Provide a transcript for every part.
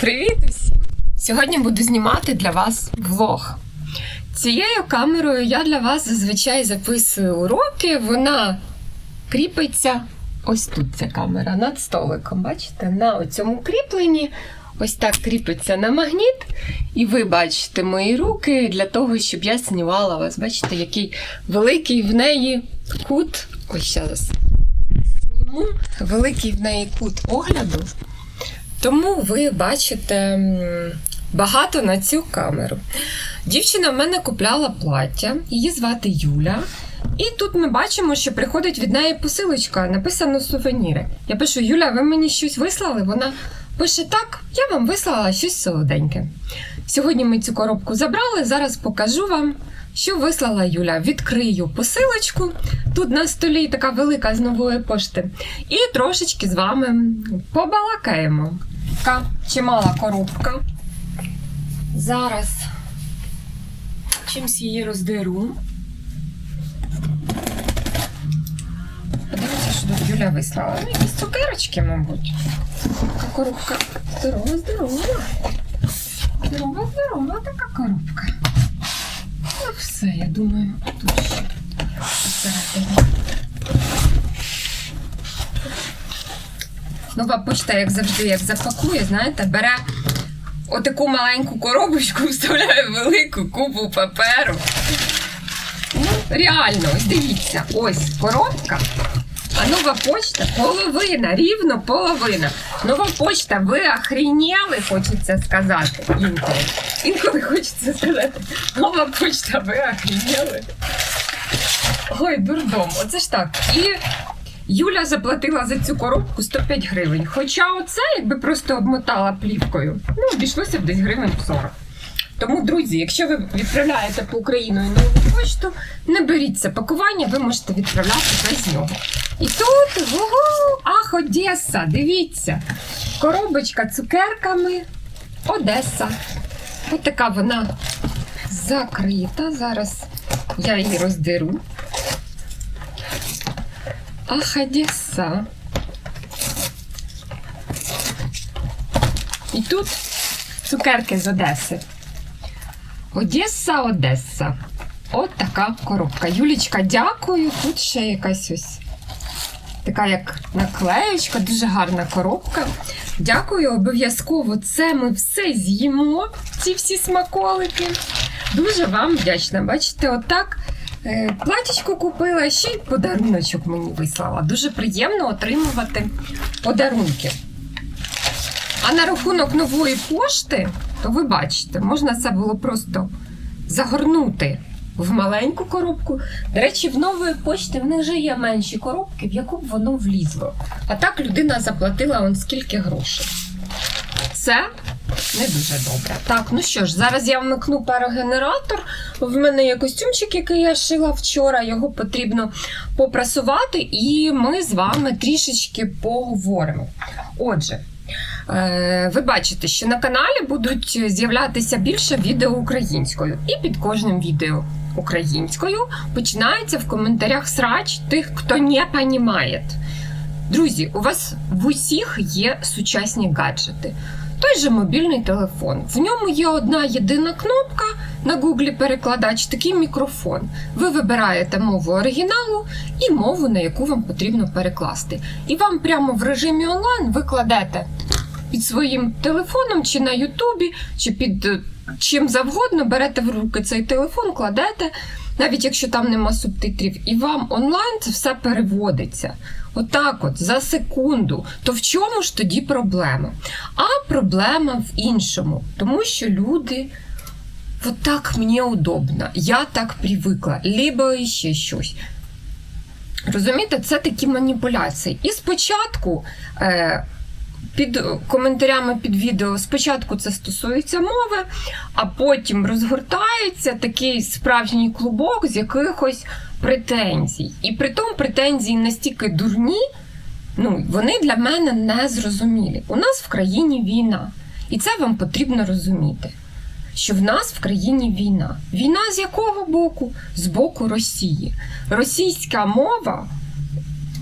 Привіт усім! Сьогодні буду знімати для вас влог. Цією камерою я для вас зазвичай записую уроки. Вона кріпиться ось тут ця камера над столиком. Бачите, на цьому кріпленні. Ось так кріпиться на магніт, і ви бачите мої руки для того, щоб я знімала вас. Бачите, який великий в неї кут. Ось зараз великий в неї кут огляду. Тому ви бачите багато на цю камеру. Дівчина в мене купляла плаття, її звати Юля. І тут ми бачимо, що приходить від неї посилочка, написано сувеніри. Я пишу: Юля, ви мені щось вислали? Вона пише: Так, я вам вислала щось солоденьке. Сьогодні ми цю коробку забрали. Зараз покажу вам, що вислала Юля. Відкрию посилочку. Тут на столі така велика з нової пошти. І трошечки з вами побалакаємо. Така чимала коробка. Зараз чимсь її роздеру. Подивіться, що тут Юля вислала. Ну, якісь цукерочки, мабуть. Така коробка. Здорова, здорова. Здорова, здорова така коробка. Ну, все, я думаю, тут ще посередині. Нова почта, як завжди, як запакує, знаєте, бере отаку маленьку коробочку, вставляє велику купу паперу. Ну, реально, ось дивіться, ось коробка. А нова почта половина, рівно половина. Нова почта, ви охренели, хочеться сказати. Інколи. Інколи хочеться сказати. Нова почта, ви охренели. Ой, дурдом. Оце ж так. І Юля заплатила за цю коробку 105 гривень. Хоча оце, якби просто обмотала плівкою, ну, обійшлося б десь гривень 40. Тому, друзі, якщо ви відправляєте по Україну нову почту, не беріть це пакування, ви можете відправляти без нього. І тут, ого, ах, Одеса, дивіться, коробочка цукерками Одеса. Ось така вона закрита. Зараз я її роздеру. Ах, Одеса. І тут цукерки з Одеси. Одеса, Одеса. От така коробка. Юлічка, дякую. Тут ще якась ось така як наклеєчка, дуже гарна коробка. Дякую, обов'язково це ми все з'їмо, ці всі смаколики. Дуже вам вдячна. Бачите, отак. Е, Платічку купила, ще й подаруночок мені вислала. Дуже приємно отримувати подарунки. А на рахунок нової пошти, то ви бачите, можна це було просто загорнути в маленьку коробку. До речі, в нової пошти в них вже є менші коробки, в яку б воно влізло. А так людина заплатила он скільки грошей. Це не дуже добре. Так, ну що ж, зараз я вмикну парогенератор. В мене є костюмчик, який я шила вчора. Його потрібно попрасувати, і ми з вами трішечки поговоримо. Отже. Е, Ви бачите, що на каналі будуть з'являтися більше відео українською, і під кожним відео українською починається в коментарях срач тих, хто не понімає. Друзі, у вас в усіх є сучасні гаджети. Той же мобільний телефон. В ньому є одна єдина кнопка на гуглі перекладач, такий мікрофон. Ви вибираєте мову оригіналу і мову, на яку вам потрібно перекласти. І вам прямо в режимі онлайн ви кладете під своїм телефоном, чи на Ютубі, чи під е, чим завгодно, берете в руки цей телефон, кладете, навіть якщо там нема субтитрів, і вам онлайн це все переводиться. Отак, от, за секунду. То в чому ж тоді проблема? А проблема в іншому, тому що люди. Вот так мені удобно, я так привикла, либо ще щось. Розумієте, це такі маніпуляції. І спочатку е, під коментарями під відео спочатку це стосується мови, а потім розгортається такий справжній клубок з якихось претензій. І при тому претензії настільки дурні, ну, вони для мене не зрозумілі. У нас в країні війна, і це вам потрібно розуміти. Що в нас в країні війна. Війна з якого боку? З боку Росії. Російська мова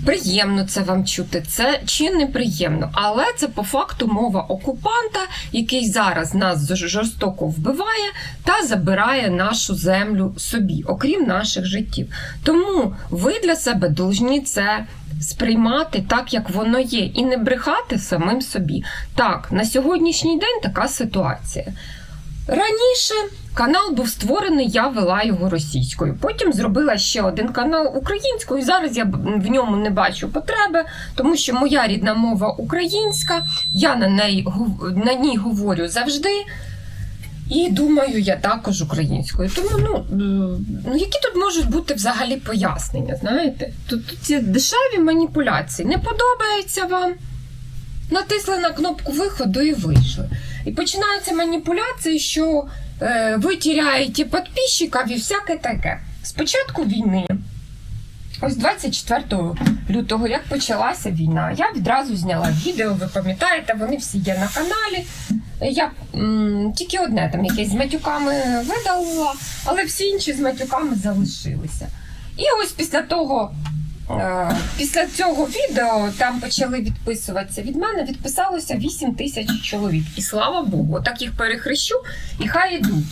Приємно це вам чути, це чи неприємно, але це по факту мова окупанта, який зараз нас жорстоко вбиває та забирає нашу землю собі, окрім наших життів. Тому ви для себе должні це сприймати так, як воно є, і не брехати самим собі. Так, на сьогоднішній день така ситуація. Раніше канал був створений, я вела його російською. Потім зробила ще один канал українською. Зараз я в ньому не бачу потреби, тому що моя рідна мова українська, я на, неї, на ній говорю завжди. І думаю, я також українською. Тому ну, е, ну які тут можуть бути взагалі пояснення? Знаєте? Тут, тут ці дешеві маніпуляції. Не подобається вам? Натисли на кнопку виходу і вийшли. І починаються маніпуляції, що е, ви тіряєте підписчиків і всяке таке. З початку війни, ось 24 лютого, як почалася війна, я відразу зняла відео, ви пам'ятаєте, вони всі є на каналі. Я м, тільки одне там якесь з матюками видалила, але всі інші з матюками залишилися. І ось після того, після цього відео там почали відписуватися. Від мене відписалося 8 тисяч чоловік. І слава Богу, так їх перехрещу, і хай йдуть.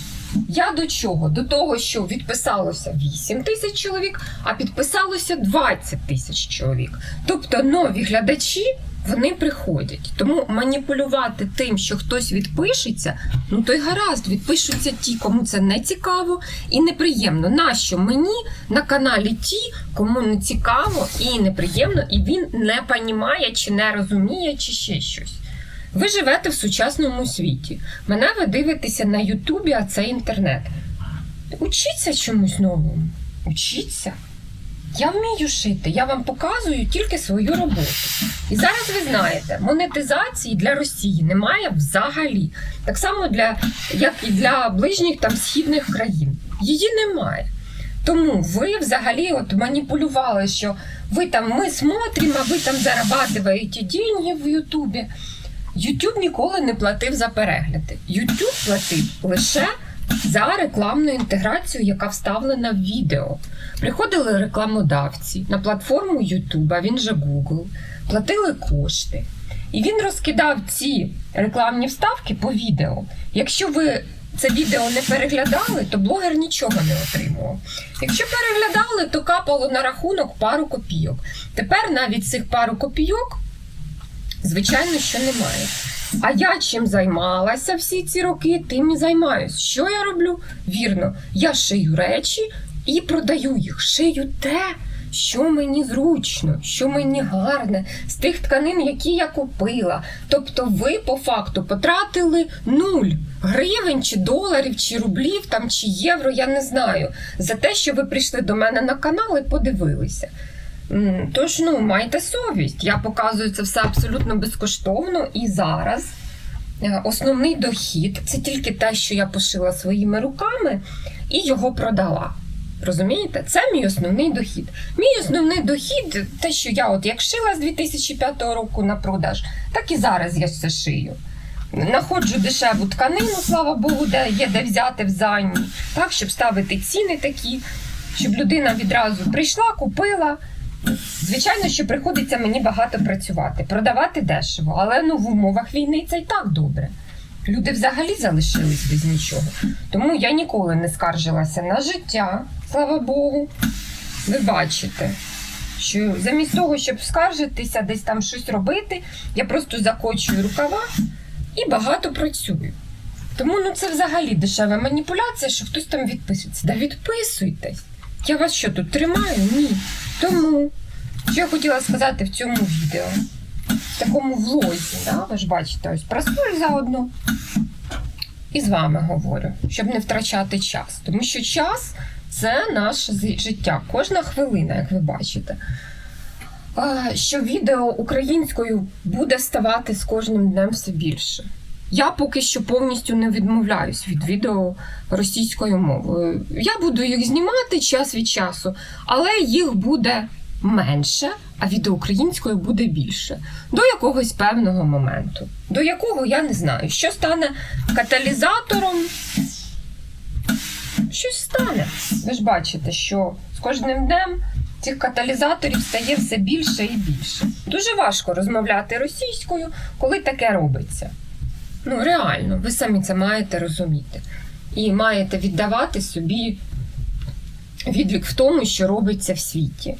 Я до чого? До того, що відписалося 8 тисяч чоловік, а підписалося 20 тисяч чоловік. Тобто нові глядачі вони приходять. Тому маніпулювати тим, що хтось відпишеться, ну то й гаразд, відпишуться ті, кому це не цікаво і неприємно. Нащо мені на каналі ті, кому не цікаво і неприємно, і він не понімає, чи не розуміє, чи ще щось. Ви живете в сучасному світі. Мене ви дивитеся на Ютубі, а це інтернет. Учіться чомусь новому. Учіться. Я вмію шити, я вам показую тільки свою роботу. І зараз ви знаєте, монетизації для Росії немає взагалі. Так само для, як і для ближніх там східних країн. Її немає. Тому ви взагалі от маніпулювали, що ви там ми смотримо, а ви там зарабатуєте деньги в Ютубі. Ютуб ніколи не платив за перегляди. Ютуб платив лише за рекламну інтеграцію, яка вставлена в відео. Приходили рекламодавці на платформу YouTube, а він же Google, платили кошти. І він розкидав ці рекламні вставки по відео. Якщо ви це відео не переглядали, то блогер нічого не отримував. Якщо переглядали, то капало на рахунок пару копійок. Тепер навіть цих пару копійок, звичайно, що немає. А я чим займалася всі ці роки, тим і займаюсь. Що я роблю? Вірно, я шию речі і продаю їх. Шию те, що мені зручно, що мені гарне, з тих тканин, які я купила. Тобто ви по факту потратили нуль гривень, чи доларів, чи рублів, там, чи євро, я не знаю, за те, що ви прийшли до мене на канал і подивилися. Тож, ну, майте совість. Я показую це все абсолютно безкоштовно і зараз. е, Основний дохід це тільки те, що я пошила своїми руками і його продала. Розумієте? Це мій основний дохід. Мій основний дохід те, що я от як шила з 2005 року на продаж, так і зараз я все шию. Находжу дешеву тканину, слава Богу, де є де взяти в зайні, так, щоб ставити ціни такі, щоб людина відразу прийшла, купила. Звичайно, що приходиться мені багато працювати, продавати дешево, але ну в умовах війни це й так добре. Люди взагалі залишились без нічого. Тому я ніколи не скаржилася на життя, слава Богу. Ви бачите, що замість того, щоб скаржитися, десь там щось робити, я просто закочую рукава і багато працюю. Тому ну це взагалі дешева маніпуляція, що хтось там відписується. Да відписуйтесь. Я вас що тут тримаю? Ні. Тому, що я хотіла сказати в цьому відео, в такому влозі, да? ви ж бачите, ось прасую заодно. І з вами говорю, щоб не втрачати час. Тому що час це наше життя, кожна хвилина, як ви бачите. Що відео українською буде ставати з кожним днем все більше. Я поки що повністю не відмовляюсь від відео російською мовою. Я буду їх знімати час від часу, але їх буде менше, а відео українською буде більше. До якогось певного моменту. До якого я не знаю, що стане каталізатором. Щось стане. Ви ж бачите, що з кожним днем цих каталізаторів стає все більше і більше. Дуже важко розмовляти російською, коли таке робиться. Ну, реально, ви самі це маєте розуміти. І маєте віддавати собі відлік в тому, що робиться в світі.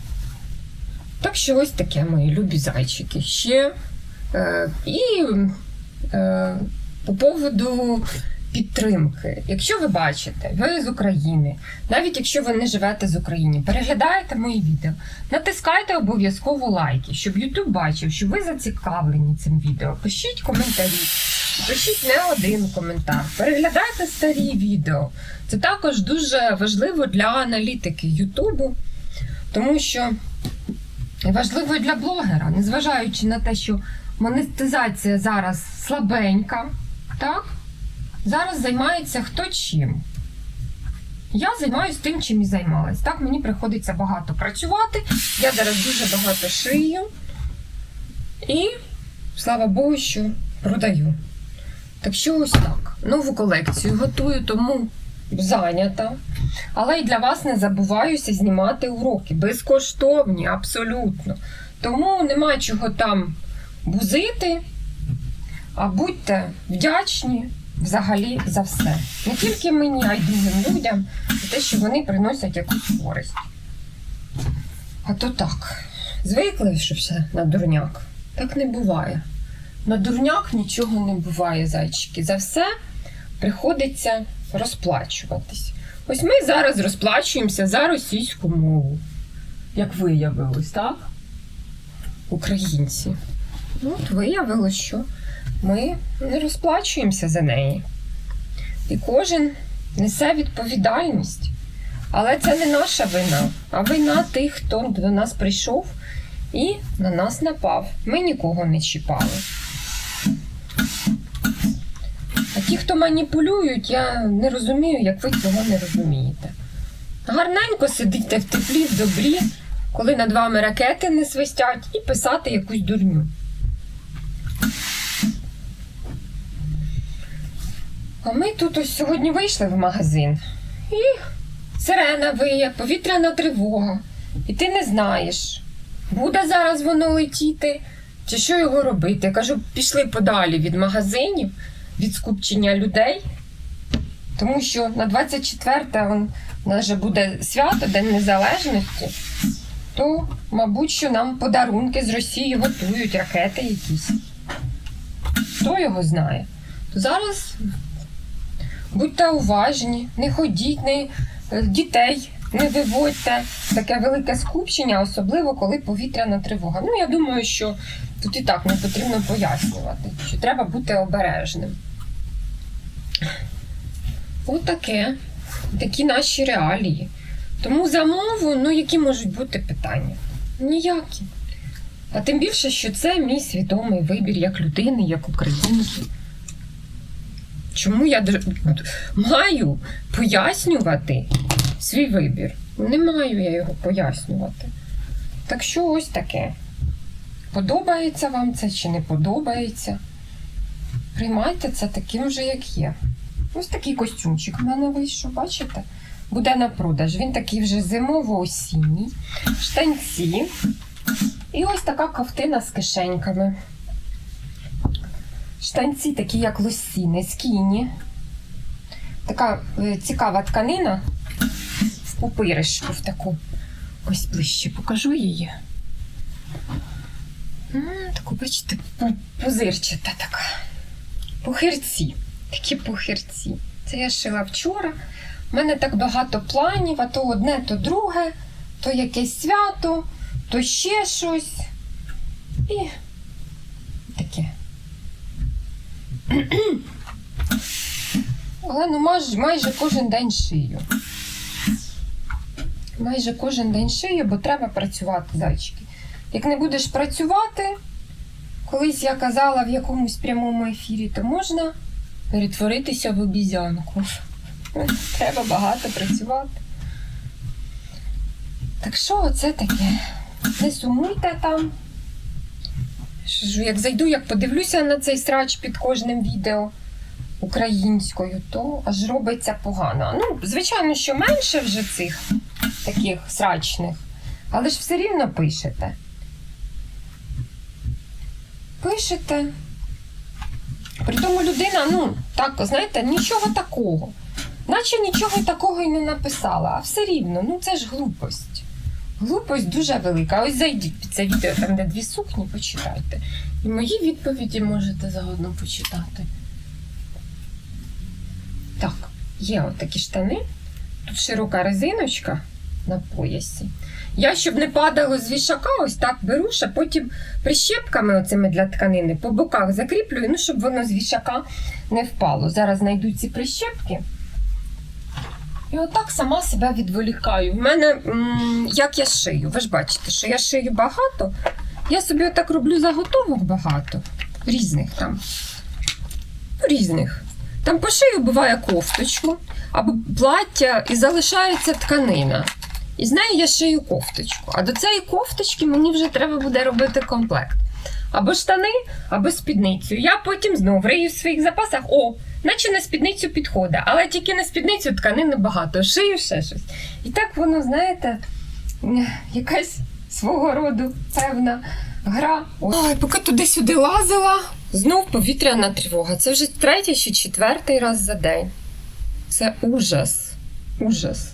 Так що ось таке, мої любі зайчики. Ще е, і е, по поводу підтримки. Якщо ви бачите, ви з України, навіть якщо ви не живете з України, переглядаєте мої відео, натискайте обов'язково лайки, щоб YouTube бачив, що ви зацікавлені цим відео. Пишіть коментарі, пишіть не один коментар, переглядайте старі відео. Це також дуже важливо для аналітики Ютубу, тому що важливо для блогера, незважаючи на те, що монетизація зараз слабенька, так? Зараз займається хто чим. Я займаюся тим, чим і займалась. Так, мені приходиться багато працювати. Я зараз дуже багато шию. І, слава Богу, що продаю. Так що ось так. Нову колекцію готую, тому зайнята. Але і для вас не забуваюся знімати уроки. Безкоштовні, абсолютно. Тому нема чого там бузити, а будьте вдячні взагалі за все. Не тільки мені, а й другим людям за те, що вони приносять якусь користь. А то так. Звикли, що все на дурняк. Так не буває. На дурняк нічого не буває, зайчики. За все приходиться розплачуватись. Ось ми зараз розплачуємося за російську мову. Як виявилось, так? Українці. Ну, от виявилось, що ми не розплачуємося за неї. І кожен несе відповідальність. Але це не наша вина, а вина тих, хто до нас прийшов і на нас напав. Ми нікого не чіпали. А ті, хто маніпулюють, я не розумію, як ви цього не розумієте. Гарненько сидите в теплі, в добрі, коли над вами ракети не свистять, і писати якусь дурню. А ми тут ось сьогодні вийшли в магазин. І сирена виє, повітряна тривога. І ти не знаєш, буде зараз воно летіти, чи що його робити. Я кажу, пішли подалі від магазинів, від скупчення людей. Тому що на 24 он, у нас же буде свято, День Незалежності, то, мабуть, що нам подарунки з Росії готують, ракети якісь. Хто його знає? То зараз будьте уважні, не ходіть, не, е, дітей не виводьте. Таке велике скупчення, особливо коли повітряна тривога. Ну, я думаю, що тут і так не потрібно пояснювати, що треба бути обережним. Отаке. Такі наші реалії. Тому за мову, ну які можуть бути питання? Ніякі. А тим більше, що це мій свідомий вибір як людини, як українки. Чому я маю пояснювати свій вибір? Не маю я його пояснювати. Так що ось таке. Подобається вам це чи не подобається? Приймайте це таким же, як є. Ось такий костюмчик в мене вийшов, бачите? Буде на продаж. Він такий вже зимово-осінній. Штанці. І ось така ковтина з кишеньками. Штанці такі, як лосіни, скіні. Така е, цікава тканина в пупиришку в таку. Ось ближче покажу її. Таку, бачите, пу- пузирчата така. Пухирці. Такі пухирці. Це я шила вчора. У мене так багато планів, а то одне, то друге, то якесь свято, то ще щось. І таке. Але ну майже, майже кожен день шию. Майже кожен день шию, бо треба працювати, зайчики. Як не будеш працювати, колись я казала в якомусь прямому ефірі, то можна перетворитися в обізянку. Треба багато працювати. Так що оце таке? Не сумуйте там. Як зайду, як подивлюся на цей срач під кожним відео українською, то аж робиться погано. Ну, звичайно, що менше вже цих таких срачних. Але ж все рівно пишете. Пишете. Притому людина, ну, так, знаєте, нічого такого. Наче нічого такого і не написала, а все рівно, ну це ж глупость. Глупость дуже велика. Ось зайдіть під це відео, там де дві сукні, почитайте. І мої відповіді можете заодно почитати. Так, є от штани. Тут широка резиночка на поясі. Я, щоб не падало з вішака, ось так беру, ще потім прищепками оцими для тканини по боках закріплюю, ну, щоб воно з вішака не впало. Зараз знайду ці прищепки. І отак сама себе відволікаю. В мене, м, як я шию, ви ж бачите, що я шию багато. Я собі отак роблю заготовок багато. Різних там. Ну, Різних. Там по шию буває кофточку або плаття і залишається тканина. І з неї я шию кофточку. А до цієї кофточки мені вже треба буде робити комплект. Або штани, або спідницю. Я потім знов рию в своїх запасах. О, наче на спідницю підходить, але тільки на спідницю тканини багато. Шию ще щось. І так воно, знаєте, якась свого роду певна гра. Ой, поки туди-сюди лазила, знов повітряна тривога. Це вже третій чи четвертий раз за день. Це ужас. Ужас.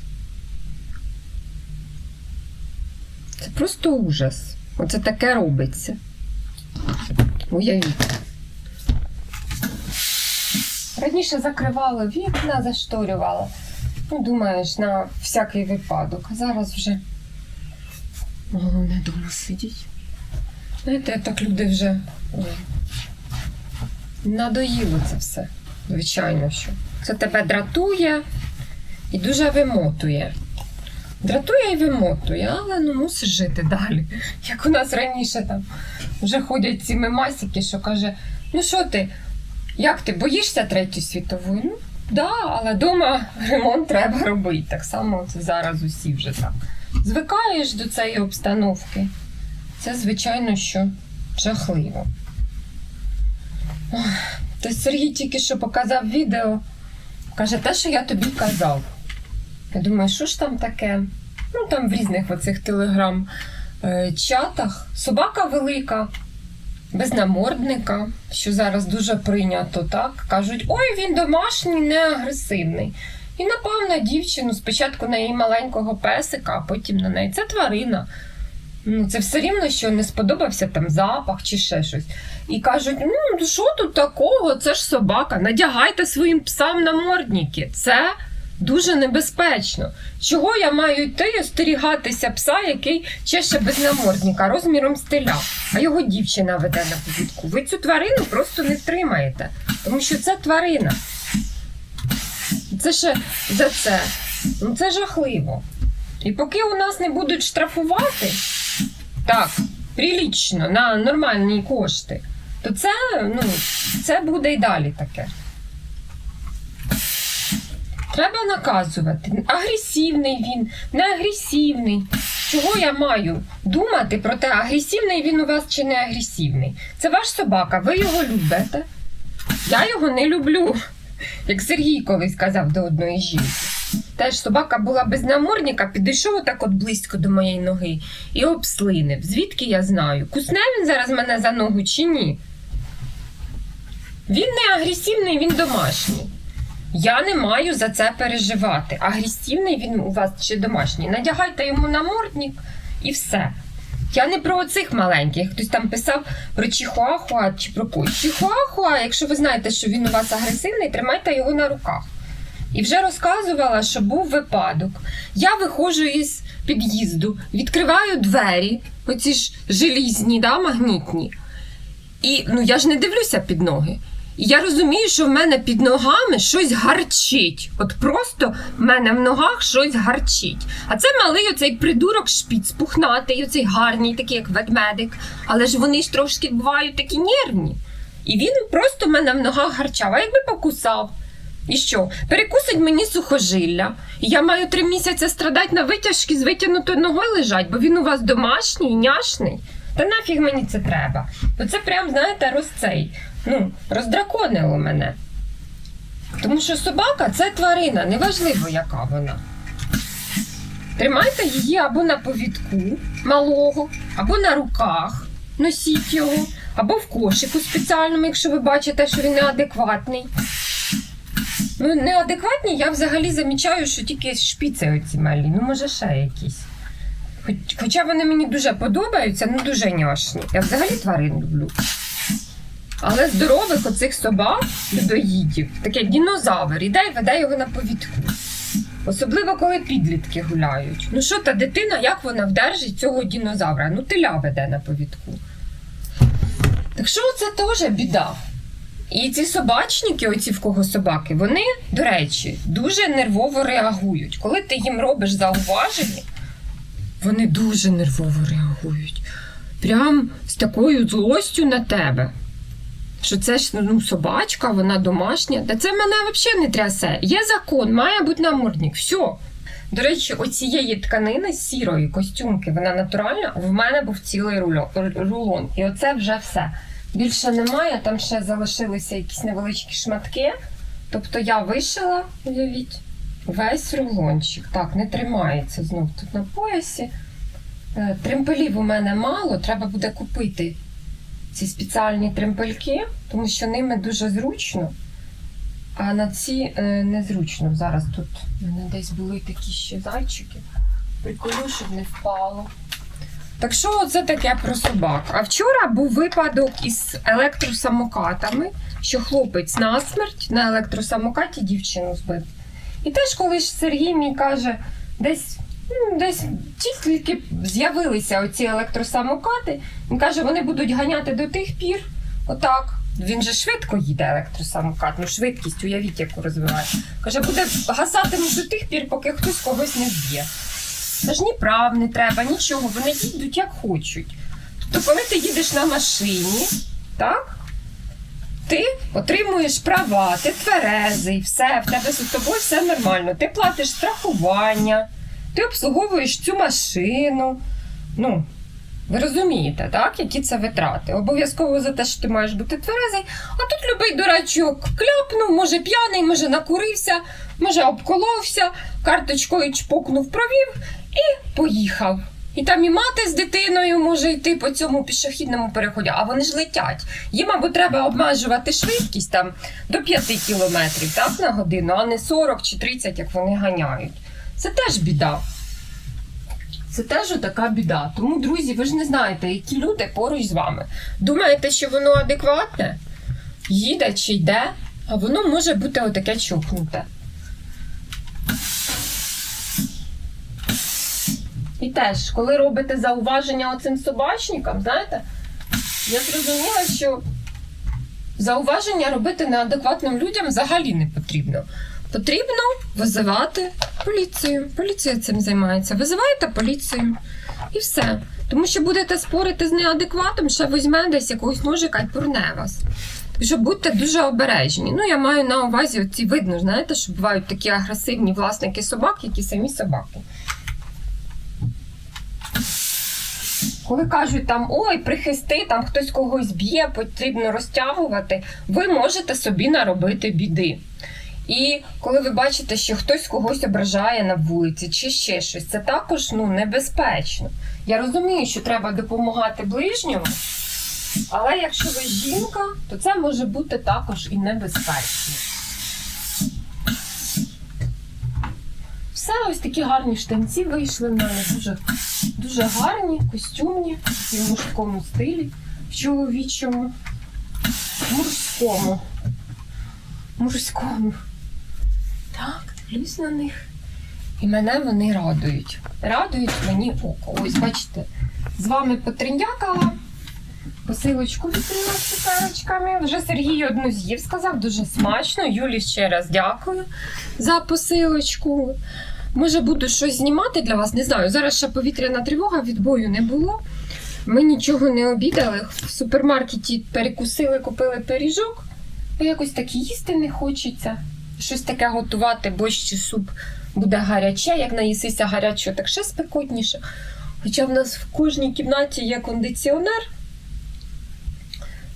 Це просто ужас. Оце таке робиться. Уявіть. Раніше закривала вікна, зашторювала. Ну, думаєш, на всякий випадок. А зараз вже головне дома сидіть. Знаєте, так люди вже ой, надоїло це все. Звичайно, що. Це тебе дратує і дуже вимотує. Дратує і вимотує, але ну мусиш жити далі. Як у нас раніше там вже ходять ці мемасики, що каже: ну що ти, як ти боїшся третьої світової? Ну, да, але вдома ремонт треба робити. Так само зараз усі вже так. Звикаєш до цієї обстановки. Це, звичайно, що жахливо. Ох, То Сергій тільки що показав відео. Каже, те, що я тобі казав. Я думаю, що ж там таке? Ну, там в різних оцих телеграм-чатах. Собака велика, без намордника, що зараз дуже прийнято, так? Кажуть, ой, він домашній, не агресивний. І напав на дівчину спочатку на її маленького песика, а потім на неї. Це тварина. Ну, це все рівно, що не сподобався там запах чи ще щось. І кажуть: ну що тут такого? Це ж собака. Надягайте своїм псам намордники. Це дуже небезпечно. Чого я маю йти остерігатися пса, який чеше без намордника, розміром стиля, а його дівчина веде на повідку. Ви цю тварину просто не втримаєте, тому що це тварина. Це ще за це. Ну це жахливо. І поки у нас не будуть штрафувати, так, прилічно, на нормальні кошти, то це, ну, це буде і далі таке. Треба наказувати. Агресивний він, не агресивний. Чого я маю думати про те, агресивний він у вас чи не агресивний? Це ваш собака, ви його любите. Я його не люблю. Як Сергій колись казав до одної жінки. Теж собака була без намордника, підійшов отак от близько до моєї ноги і обслинив. Звідки я знаю? Кусне він зараз мене за ногу чи ні? Він не агресивний, він домашній. Я не маю за це переживати. Агресивний він у вас чи домашній. Надягайте йому намордник і все. Я не про оцих маленьких. Хтось там писав про чихуахуа чи про кой. Чихуахуа, якщо ви знаєте, що він у вас агресивний, тримайте його на руках. І вже розказувала, що був випадок. Я виходжу із під'їзду, відкриваю двері, оці ж желізні, да, магнітні. І ну я ж не дивлюся під ноги. Я розумію, що в мене під ногами щось гарчить. От просто в мене в ногах щось гарчить. А це малий оцей придурок шпіц, пухнатий, оцей гарний, такий як ведмедик. Але ж вони ж трошки бувають такі нервні. І він просто в мене в ногах гарчав. А якби покусав? І що? Перекусить мені сухожилля. І я маю три місяці страдати на витяжки з витягнутою ногою лежать, бо він у вас домашній, няшний. Та нафіг мені це треба. Оце прям, знаєте, розцей. Ну, роздраконило мене. Тому що собака це тварина, неважливо, яка вона. Тримайте її або на повідку малого, або на руках, носіть його, або в кошику спеціальному, якщо ви бачите, що він неадекватний. Ну, неадекватні, я взагалі замічаю, що тільки шпіци оці малі, ну може ще якісь. Хоч, хоча вони мені дуже подобаються, ну дуже няшні. Я взагалі тварин люблю. Але здорових оцих собак, людоїдів, таке дінозавр, іде і веде його на повідку. Особливо, коли підлітки гуляють. Ну що та дитина, як вона вдержить цього дінозавра? Ну, теля веде на повідку. Так що це теж біда. І ці собачники, оці в кого собаки, вони, до речі, дуже нервово реагують. Коли ти їм робиш зауваження, вони дуже нервово реагують. Прям з такою злостю на тебе. Що це ж ну, собачка, вона домашня. Та це мене взагалі не трясе. Є закон, має бути намордник. Все. До речі, оцієї тканини сірої костюмки, вона натуральна, в мене був цілий рулон. І оце вже все. Більше немає, там ще залишилися якісь невеличкі шматки. Тобто я вишила, уявіть, весь рулончик. Так, не тримається знов тут на поясі. Е, Тремпелів у мене мало, треба буде купити ці спеціальні тремпельки, тому що ними дуже зручно. А на ці е, незручно. Зараз тут в мене десь були такі ще зайчики. Приколю, щоб не впало. Так що це таке про собак? А вчора був випадок із електросамокатами, що хлопець насмерть на електросамокаті дівчину збив. І теж коли ж Сергій мій каже, десь, десь тільки з'явилися оці електросамокати, він каже, вони будуть ганяти до тих пір. Отак. Він же швидко їде електросамокат, ну швидкість, уявіть, яку розвиває. Каже, буде гасатимуть до тих пір, поки хтось когось не зб'є. Це ж ні прав не треба, нічого. Вони їдуть як хочуть. Тобто, коли ти їдеш на машині, так? Ти отримуєш права, ти тверезий, все, в тебе з тобою все нормально. Ти платиш страхування, ти обслуговуєш цю машину. Ну, ви розумієте, так, які це витрати? Обов'язково за те, що ти маєш бути тверезий. А тут любий дурачок кляпнув, може п'яний, може накурився, може обколовся, карточкою чпокнув, провів і поїхав. І там і мати з дитиною може йти по цьому пішохідному переході, а вони ж летять. Їм або треба обмежувати швидкість там до 5 кілометрів так, на годину, а не 40 чи 30, як вони ганяють. Це теж біда. Це теж така біда. Тому, друзі, ви ж не знаєте, які люди поруч з вами. Думаєте, що воно адекватне? Їде чи йде, а воно може бути отаке чухнуте. І теж, коли робите зауваження оцим собачникам, знаєте, я зрозуміла, що зауваження робити неадекватним людям взагалі не потрібно. Потрібно визивати поліцію. Поліція цим займається. Визиваєте поліцію і все. Тому що будете спорити з неадекватом, ще візьме десь якогось ножика і пурне вас. Що будьте дуже обережні. Ну, я маю на увазі оці видно, знаєте, що бувають такі агресивні власники собак, які самі собаки. Коли кажуть там ой, прихисти, там хтось когось б'є, потрібно розтягувати, ви можете собі наробити біди. І коли ви бачите, що хтось когось ображає на вулиці чи ще щось, це також ну, небезпечно. Я розумію, що треба допомагати ближньому, але якщо ви жінка, то це може бути також і небезпечно. Все, ось такі гарні штанці вийшли в мене, дуже, дуже гарні, костюмні, в мужському стилі, в чоловічому, мужському. Мужському. Так, дивлюсь на них. І мене вони радують. Радують мені око. Ось, бачите, з вами потріндякала. Посилочку відкрила з цукерочками. Вже Сергій одну з'їв, сказав, дуже смачно. Юлі ще раз дякую за посилочку. Може, буду щось знімати для вас, не знаю. Зараз ще повітряна тривога, відбою не було. Ми нічого не обідали. В супермаркеті перекусили, купили пиріжок. Бо якось так їсти не хочеться. Щось таке готувати, борщ чи суп буде гаряче, як наїсися гарячого, так ще спекотніше. Хоча в нас в кожній кімнаті є кондиціонер,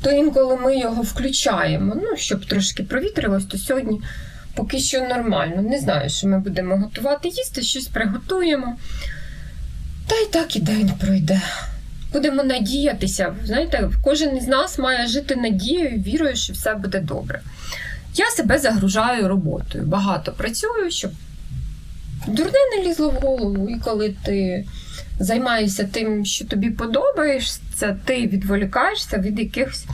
то інколи ми його включаємо, ну, щоб трошки провітрилось, то сьогодні поки що нормально. Не знаю, що ми будемо готувати їсти, щось приготуємо. Та й так і день пройде. Будемо надіятися. Знаєте, кожен із нас має жити надією, вірою, що все буде добре. Я себе загружаю роботою. Багато працюю, щоб дурне не лізло в голову. І коли ти займаєшся тим, що тобі подобається, ти відволікаєшся від якихось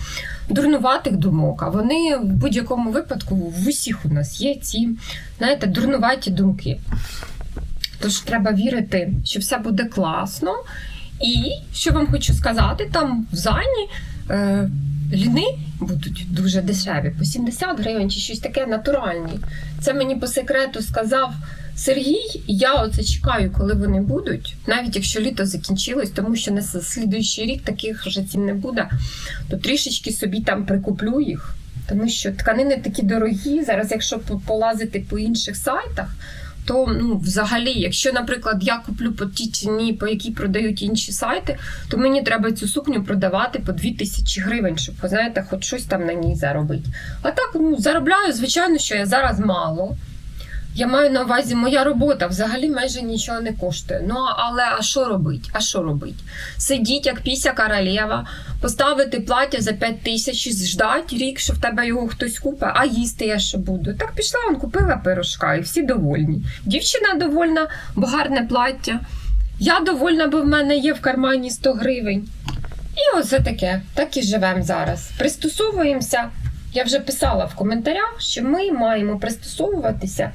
дурнуватих думок. А вони в будь-якому випадку в усіх у нас є ці, знаєте, дурнуваті думки. Тож треба вірити, що все буде класно. І що вам хочу сказати, там в зайні е, ліни будуть дуже дешеві, по 70 гривень чи щось таке натуральні. Це мені по секрету сказав Сергій, і я оце чекаю, коли вони будуть, навіть якщо літо закінчилось, тому що на слідуючий рік таких вже цін не буде, то трішечки собі там прикуплю їх. Тому що тканини такі дорогі. Зараз, якщо по- полазити по інших сайтах, то ну, взагалі, якщо, наприклад, я куплю по тій ціні, по якій продають інші сайти, то мені треба цю сукню продавати по 2000 гривень, щоб, знаєте, хоч щось там на ній заробити. А так, ну, заробляю, звичайно, що я зараз мало. Я маю на увазі, моя робота взагалі майже нічого не коштує. Ну, але а що робить? А що робить? Сидіть, як піся королева, поставити плаття за 5 тисяч і ждать рік, що в тебе його хтось купить, а їсти я що буду. Так пішла, он купила пирожка, і всі довольні. Дівчина довольна, бо гарне плаття. Я довольна, бо в мене є в кармані 100 гривень. І оце таке, так і живемо зараз. Пристосовуємося. Я вже писала в коментарях, що ми маємо пристосовуватися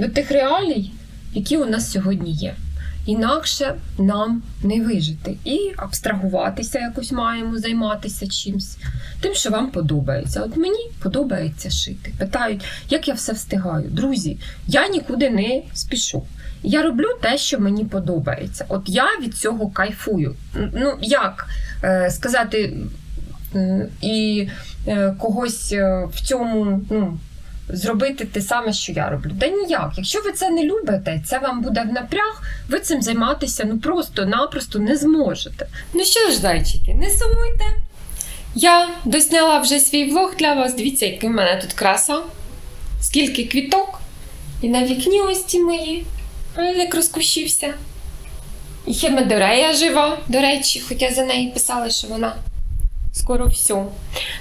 до тих реалій, які у нас сьогодні є. Інакше нам не вижити. І абстрагуватися якось маємо, займатися чимось. Тим, що вам подобається. От мені подобається шити. Питають, як я все встигаю. Друзі, я нікуди не спішу. Я роблю те, що мені подобається. От я від цього кайфую. Ну, як е, сказати, і е, когось е, в цьому ну, зробити те саме, що я роблю. Та ніяк. Якщо ви це не любите, це вам буде в напряг, ви цим займатися ну просто-напросто не зможете. Ну що ж, зайчики, не сумуйте. Я досняла вже свій влог для вас. Дивіться, який в мене тут краса. Скільки квіток. І на вікні ось ці мої. Як розкущився. І хемедорея жива, до речі, хоча за неї писали, що вона скоро все.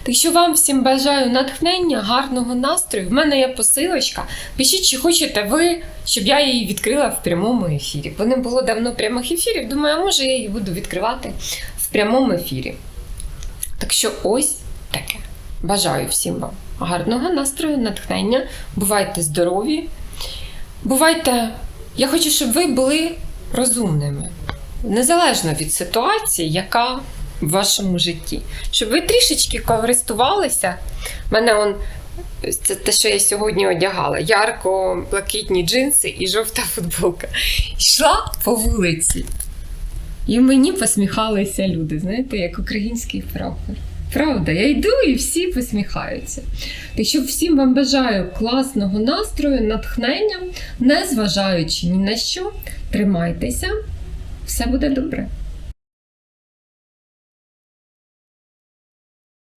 Так що вам всім бажаю натхнення, гарного настрою. В мене є посилочка. Пишіть, чи хочете ви, щоб я її відкрила в прямому ефірі. Бо не було давно прямих ефірів. Думаю, може я її буду відкривати в прямому ефірі. Так що ось таке. Бажаю всім вам гарного настрою, натхнення. Бувайте здорові. Бувайте. Я хочу, щоб ви були розумними, незалежно від ситуації, яка в вашому житті. Щоб ви трішечки користувалися. У мене он. Це те, що я сьогодні одягала. Ярко-блакитні джинси і жовта футболка. Йшла по вулиці. І мені посміхалися люди, знаєте, як український прапор. Правда, я йду і всі посміхаються. Так що всім вам бажаю класного настрою, натхнення, не зважаючи ні на що, тримайтеся, все буде добре.